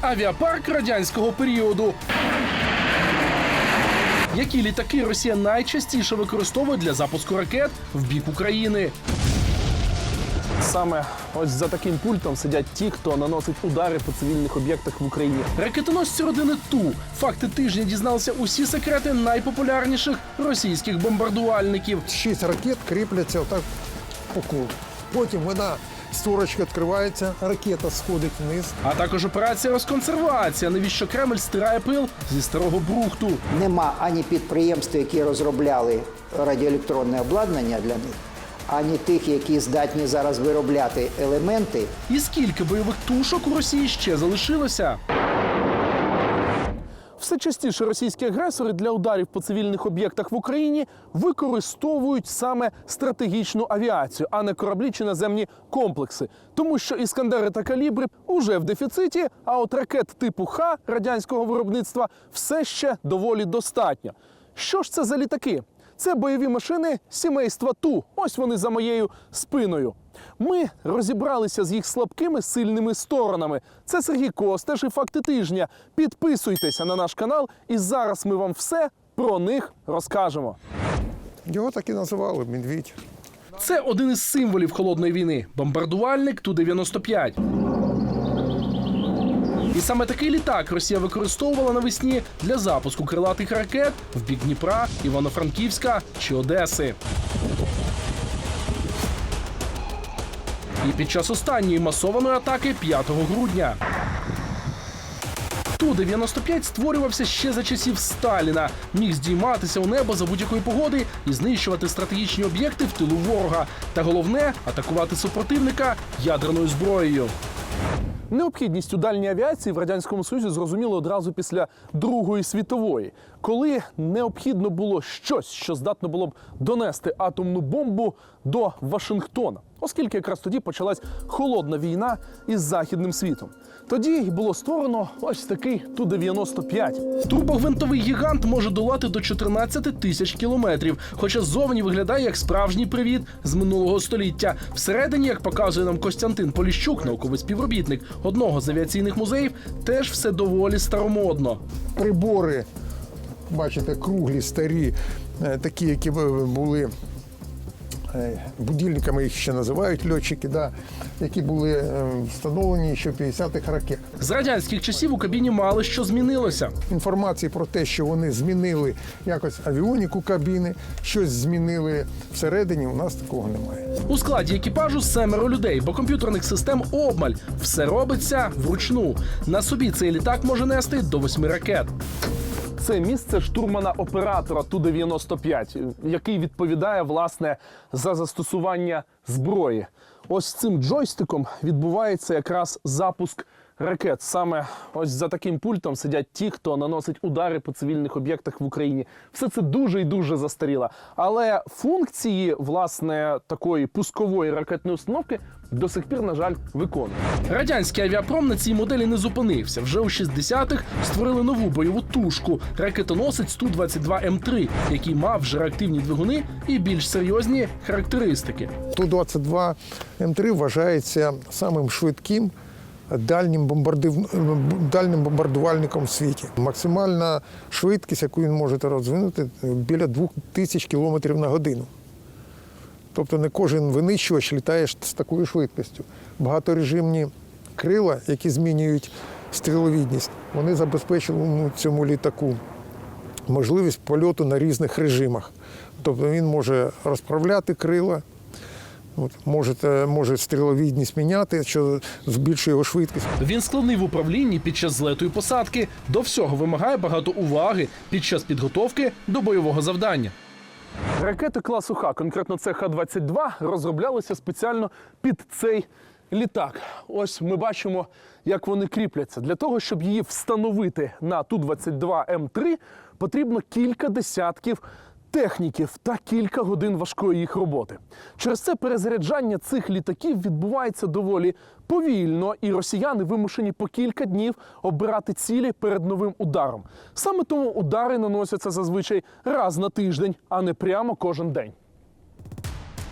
Авіапарк радянського періоду. Які літаки Росія найчастіше використовує для запуску ракет в бік України? Саме ось за таким пультом сидять ті, хто наносить удари по цивільних об'єктах в Україні. Ракетоносці родини Ту. Факти тижня дізналися усі секрети найпопулярніших російських бомбардувальників. Шість ракет кріпляться отак по колу. Потім вона створочка відкривається, ракета сходить вниз. А також операція розконсервація. Навіщо Кремль стирає пил зі старого брухту? Нема ані підприємств, які розробляли радіоелектронне обладнання для них, ані тих, які здатні зараз виробляти елементи. І скільки бойових тушок у Росії ще залишилося? Все частіше російські агресори для ударів по цивільних об'єктах в Україні використовують саме стратегічну авіацію, а не кораблі чи наземні комплекси. Тому що іскандери та калібри уже в дефіциті, а от ракет типу Х радянського виробництва все ще доволі достатньо. Що ж це за літаки? Це бойові машини сімейства Ту. Ось вони за моєю спиною. Ми розібралися з їх слабкими сильними сторонами. Це Сергій Костеш і факти тижня. Підписуйтеся на наш канал, і зараз ми вам все про них розкажемо. Його так і називали медвідь. Це один із символів холодної війни бомбардувальник Ту-95. І саме такий літак Росія використовувала навесні для запуску крилатих ракет в бік Дніпра, Івано-Франківська чи Одеси. І під час останньої масованої атаки 5 грудня. Ту-95 створювався ще за часів Сталіна. Міг здійматися у небо за будь-якої погоди і знищувати стратегічні об'єкти в тилу ворога. Та головне атакувати супротивника ядерною зброєю. Необхідність у дальній авіації в радянському союзі зрозуміло одразу після Другої світової, коли необхідно було щось, що здатно було б донести атомну бомбу до Вашингтона, оскільки якраз тоді почалась холодна війна із західним світом. Тоді й було створено ось такий Ту-95. Турбогвинтовий гігант може долати до 14 тисяч кілометрів, хоча ззовні виглядає як справжній привіт з минулого століття. Всередині, як показує нам Костянтин Поліщук, науковий співробітник одного з авіаційних музеїв, теж все доволі старомодно. Прибори, бачите, круглі, старі, е, такі, які були будильниками, їх ще називають льотчики, да, які були е, встановлені ще в 50-х роках. З радянських часів у кабіні мало що змінилося. Інформації про те, що вони змінили якось авіоніку кабіни, щось змінили всередині, у нас такого немає. У складі екіпажу семеро людей, бо комп'ютерних систем обмаль. Все робиться вручну. На собі цей літак може нести до восьми ракет. Це місце штурмана оператора Ту-95, який відповідає власне за застосування зброї. Ось цим джойстиком відбувається якраз запуск ракет. Саме ось за таким пультом сидять ті, хто наносить удари по цивільних об'єктах в Україні. Все це дуже і дуже застаріло. Але функції власне такої пускової ракетної установки до сих пір, на жаль, виконує. Радянський авіапром на цій моделі не зупинився. Вже у 60-х створили нову бойову тушку ракетоносець Ту-22М3, який мав вже реактивні двигуни і більш серйозні характеристики. Ту-22 М3 вважається самим швидким дальнім, бомбардив... дальнім бомбардувальником в світі. Максимальна швидкість, яку він може розвинути, біля 2000 км на годину. Тобто не кожен винищувач літає з такою швидкістю. Багаторежимні крила, які змінюють стріловідність, вони забезпечили цьому літаку можливість польоту на різних режимах. Тобто він може розправляти крила, от, може, може стріловідність міняти, що збільшує його швидкість. Він складний в управлінні під час злету і посадки. До всього вимагає багато уваги під час підготовки до бойового завдання. Ракети класу Х, конкретно це Х-22, розроблялися спеціально під цей літак. Ось ми бачимо, як вони кріпляться. Для того, щоб її встановити на Ту-22М3, потрібно кілька десятків техніків та кілька годин важкої їх роботи. Через це перезаряджання цих літаків відбувається доволі повільно, і росіяни вимушені по кілька днів обирати цілі перед новим ударом. Саме тому удари наносяться зазвичай раз на тиждень, а не прямо кожен день.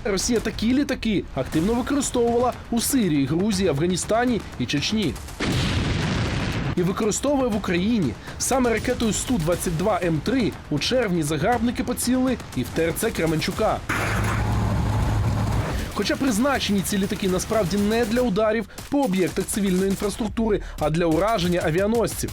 Росія такі літаки активно використовувала у Сирії, Грузії, Афганістані і Чечні. І використовує в Україні. Саме ракетою Су-22 М3 у червні загарбники поцілили і в ТРЦ Кременчука. Хоча призначені ці літаки насправді не для ударів по об'єктах цивільної інфраструктури, а для ураження авіаносців.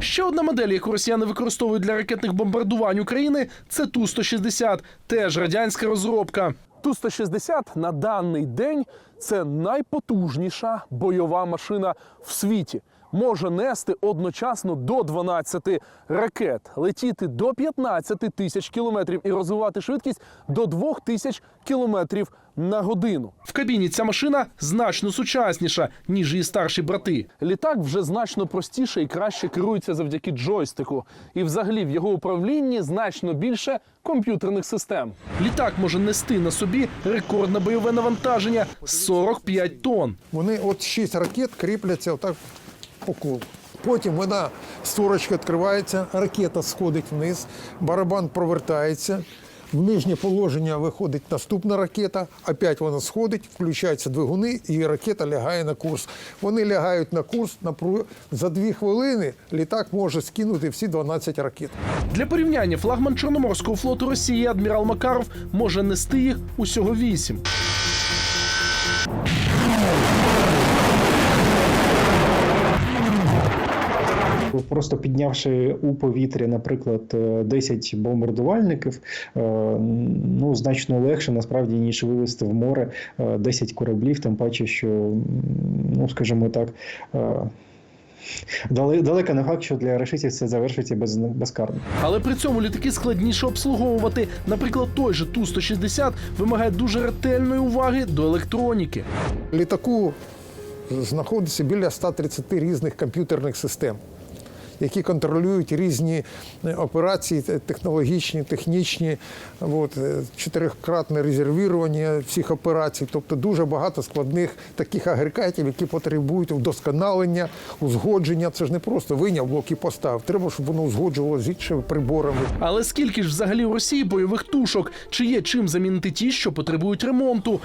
Ще одна модель, яку росіяни використовують для ракетних бомбардувань України, це Ту-160, теж радянська розробка. Ту-160 на даний день це найпотужніша бойова машина в світі. Може нести одночасно до 12 ракет, летіти до 15 тисяч кілометрів і розвивати швидкість до 2 тисяч кілометрів на годину. В кабіні ця машина значно сучасніша, ніж її старші брати. Літак вже значно простіше і краще керується завдяки джойстику. І взагалі в його управлінні значно більше комп'ютерних систем. Літак може нести на собі рекордне бойове навантаження 45 тонн. Вони от шість ракет кріпляться отак по колу. Потім вона створочка відкривається, ракета сходить вниз, барабан провертається. В нижнє положення виходить наступна ракета, опять вона сходить, включаються двигуни, і ракета лягає на курс. Вони лягають на курс напру- за дві хвилини. Літак може скинути всі 12 ракет. Для порівняння флагман Чорноморського флоту Росії адмірал Макаров може нести їх усього вісім. Просто піднявши у повітря, наприклад, е, 10 бомбардувальників, е, ну значно легше насправді ніж вивести в море е, 10 кораблів, тим паче, що ну скажімо так. е, Далеко не факт, що для рашистів це завершиться без, безкарно. Але при цьому літаки складніше обслуговувати. Наприклад, той же Ту-160 вимагає дуже ретельної уваги до електроніки. літаку знаходиться біля 130 різних комп'ютерних систем, які контролюють різні е, операції технологічні, технічні, от, е, чотирикратне резервірування всіх операцій. Тобто дуже багато складних таких агрегатів, які потребують вдосконалення, узгодження. Це ж не просто виняв блок і постав. Треба, щоб воно узгоджувалося з іншими приборами. Але скільки ж взагалі у Росії бойових тушок? Чи є чим замінити ті, що потребують ремонту?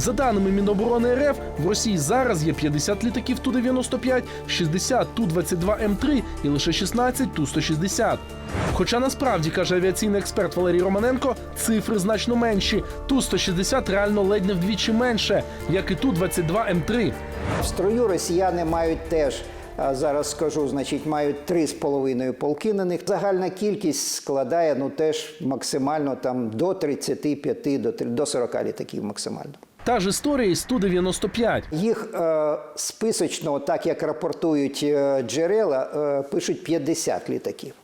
За даними Міноборони РФ, в Росії зараз є 50 літаків Ту-95, 60 Ту-22М3 і лише 16 Ту-160. Хоча насправді, каже авіаційний експерт Валерій Романенко, цифри значно менші. Ту-160 реально ледь не вдвічі менше, як і Ту-22М3. В строю росіяни мають теж. Зараз скажу, значить, мають три з половиною полки на них. Загальна кількість складає ну теж максимально там до 35, до, три- до 40 літаків максимально. Та ж історія із Ту-95. Їх е, списочно, так як рапортують е, джерела, е, пишуть 50 літаків.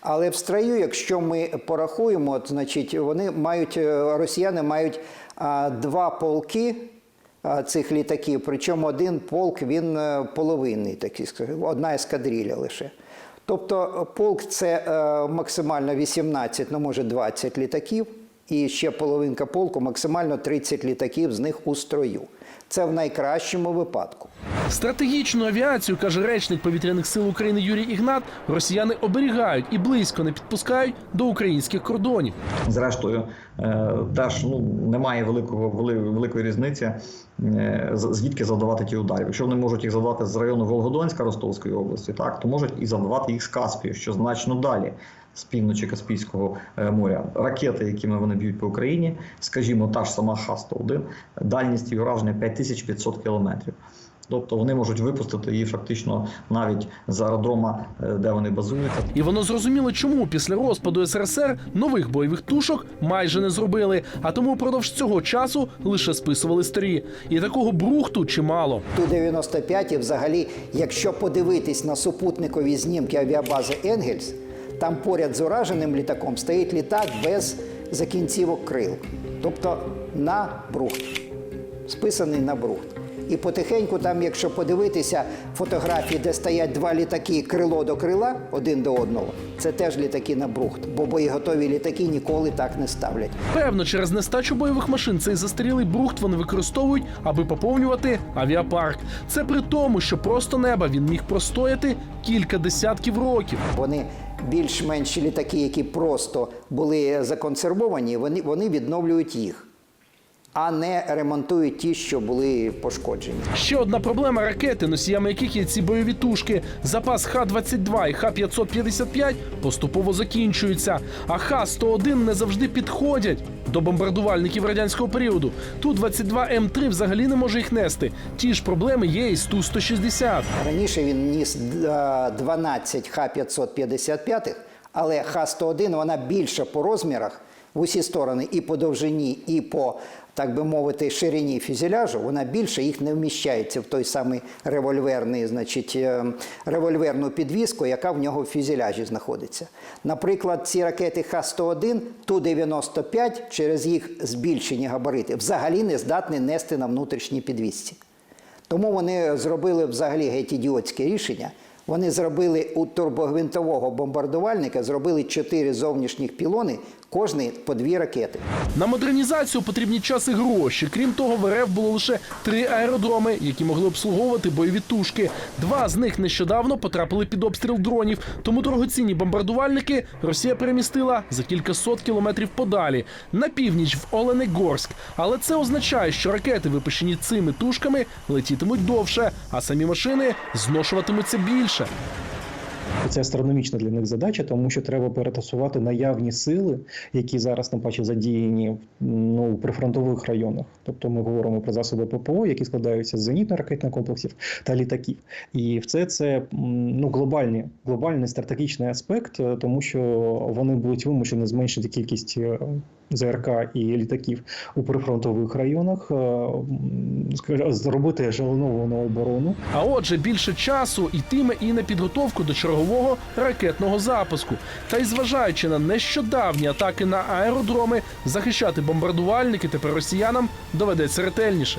Але в строю, якщо ми порахуємо, значить, вони мають, е, росіяни мають а, два полки цих літаків, причому один полк він е, половинний, такий, скажімо, одна ескадрилья лише. Тобто е, полк це е, максимально 18, ну може 20 літаків, і ще половинка полку, максимально 30 літаків з них у строю. Це в найкращому випадку. Стратегічну авіацію, каже речник повітряних сил України Юрій Ігнат, росіяни оберігають і близько не підпускають до українських кордонів. Зрештою, е, теж ну немає великого великої різниці, е, звідки завдавати ті удари. Якщо вони можуть їх завдавати з району Волгодонська Ростовської області, так то можуть і завдавати їх з Каспію, що значно далі. З півночі Каспійського е, моря ракети, якими вони б'ють по Україні, скажімо, та ж сама Х-101, дальність її ураження 5500 кілометрів. Тобто вони можуть випустити її фактично навіть з аеродрома, е, де вони базуються. І воно зрозуміло, чому після розпаду СРСР нових бойових тушок майже не зробили, а тому впродовж цього часу лише списували старі. І такого брухту чимало. Ту-95 і взагалі, якщо подивитись на супутникові знімки авіабази Енгельс, там поряд з ураженим літаком стоїть літак без закінцівок крил. Тобто на брухт. Списаний на брухт. І потихеньку, там, якщо подивитися фотографії, де стоять два літаки крило до крила один до одного, це теж літаки на брухт, бо боєготові літаки ніколи так не ставлять. Певно, через нестачу бойових машин цей застарілий брухт вони використовують, аби поповнювати авіапарк. Це при тому, що просто неба він міг простояти кілька десятків років. Вони більш-менші літаки, які просто були законсервовані, вони, вони відновлюють їх. А не ремонтують ті, що були пошкоджені. Ще одна проблема ракети, носіями яких є ці бойові тушки. Запас Х-22 і Х-555 поступово закінчується, а Х-101 не завжди підходять до бомбардувальників радянського періоду. Ту-22М3 взагалі не може їх нести. Ті ж проблеми є і з Ту-160. Раніше він ніс е, 12 Х-555, але Х-101 вона більша по розмірах в усі сторони, і по довжині, і по, так би мовити, ширині фюзеляжу, вона більше їх не вміщається в той самий револьверний, значить, е, револьверну підвіску, яка в нього в фюзеляжі знаходиться. Наприклад, ці ракети Х-101, Ту-95 через їх збільшені габарити взагалі не здатні нести на внутрішній підвісці. Тому вони зробили взагалі геть ідіотське рішення. Вони зробили у турбогвинтового бомбардувальника зробили чотири зовнішніх пілони, кожний по дві ракети. На модернізацію потрібні час і гроші. Крім того, в РФ було лише три аеродроми, які могли обслуговувати бойові тушки. Два з них нещодавно потрапили під обстріл дронів. Тому дорогоцінні бомбардувальники Росія перемістила за кілька сот кілометрів подалі на північ в Оленегорськ. Але це означає, що ракети, випущені цими тушками, летітимуть довше, а самі машини зношуватимуться більше. Це астрономічна для них задача, тому що треба перетасувати наявні сили, які зараз на паче задіяні ну, у прифронтових районах. Тобто ми говоримо про засоби ППО, які складаються з зенітно-ракетних комплексів та літаків. І в це ну, глобальний, глобальний стратегічний аспект, е, тому що вони будуть вимушені зменшити кількість е, ЗРК і літаків у прифронтових районах, е, зробити жалоновану оборону. А отже, більше часу йтиме і на підготовку до чергового ракетного запуску. Та й зважаючи на нещодавні атаки на аеродроми, захищати бомбардувальники тепер росіянам доведеться ретельніше.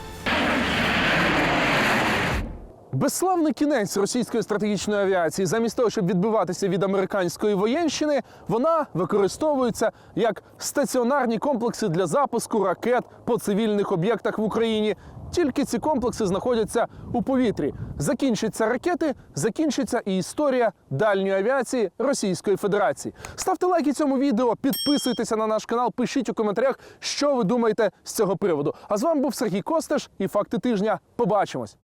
Безславний кінець російської стратегічної авіації, замість того, щоб відбиватися від американської воєнщини, вона використовується як стаціонарні комплекси для запуску ракет по цивільних об'єктах в Україні. Тільки ці комплекси знаходяться у повітрі. Закінчаться ракети, закінчиться і історія дальньої авіації Російської Федерації. Ставте лайки цьому відео, підписуйтеся на наш канал, пишіть у коментарях, що ви думаєте з цього приводу. А з вами був Сергій Костеш і факти тижня. Побачимось.